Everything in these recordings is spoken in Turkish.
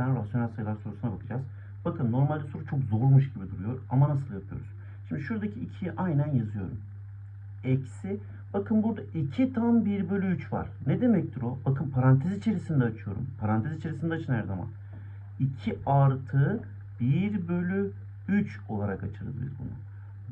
tane rasyonel sayılar sorusuna bakacağız. Bakın normalde soru çok zormuş gibi duruyor ama nasıl yapıyoruz? Şimdi şuradaki 2'yi aynen yazıyorum. Eksi, bakın burada 2 tam 1 bölü 3 var. Ne demektir o? Bakın parantez içerisinde açıyorum. Parantez içerisinde açın her zaman. 2 artı 1 bölü 3 olarak açarız biz bunu.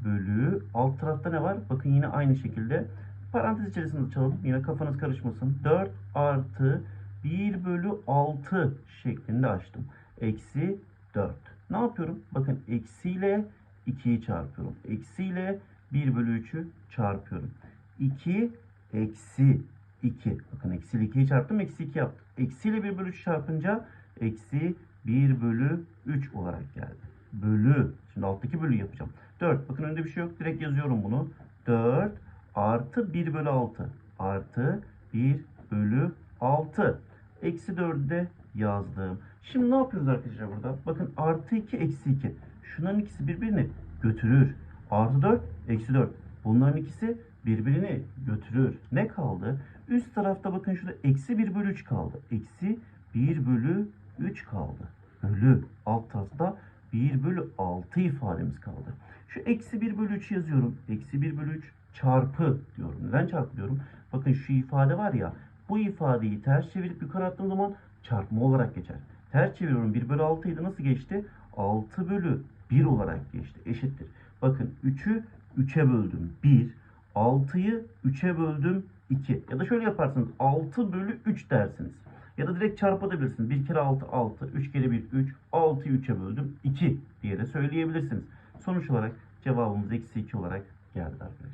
Bölü, alt tarafta ne var? Bakın yine aynı şekilde parantez içerisinde açalım. Yine kafanız karışmasın. 4 artı 1 bölü 6 şeklinde açtım. Eksi 4. Ne yapıyorum? Bakın eksiyle 2'yi çarpıyorum. Eksiyle 1 bölü 3'ü çarpıyorum. 2 eksi 2. Bakın eksiyle 2'yi çarptım. Eksi 2 yaptım. Eksiyle 1 bölü 3 çarpınca eksi 1 bölü 3 olarak geldi. Bölü. Şimdi alttaki bölü yapacağım. 4. Bakın önünde bir şey yok. Direkt yazıyorum bunu. 4 artı 1 bölü 6. Artı 1 bölü 6. Eksi 4'ü de yazdım. Şimdi ne yapıyoruz arkadaşlar burada? Bakın artı 2 eksi 2. Şunların ikisi birbirini götürür. Artı 4 eksi 4. Bunların ikisi birbirini götürür. Ne kaldı? Üst tarafta bakın şurada eksi 1 bölü 3 kaldı. Eksi 1 bölü 3 kaldı. Bölü. Alt tarafta 1 bölü 6 ifademiz kaldı. Şu eksi 1 bölü 3 yazıyorum. Eksi 1 bölü 3 çarpı diyorum. Neden çarpı diyorum? Bakın şu ifade var ya. Bu ifadeyi ters çevirip yukarı attığım zaman çarpma olarak geçer. Ters çeviriyorum. 1 bölü 6 idi. Nasıl geçti? 6 bölü 1 olarak geçti. Eşittir. Bakın 3'ü 3'e böldüm 1. 6'yı 3'e böldüm 2. Ya da şöyle yaparsınız. 6 bölü 3 dersiniz. Ya da direkt çarpabilirsiniz. 1 kere 6 6. 3 kere 1 3. 6'yı 3'e böldüm 2 diye de söyleyebilirsiniz. Sonuç olarak cevabımız eksi 2 olarak geldi arkadaşlar.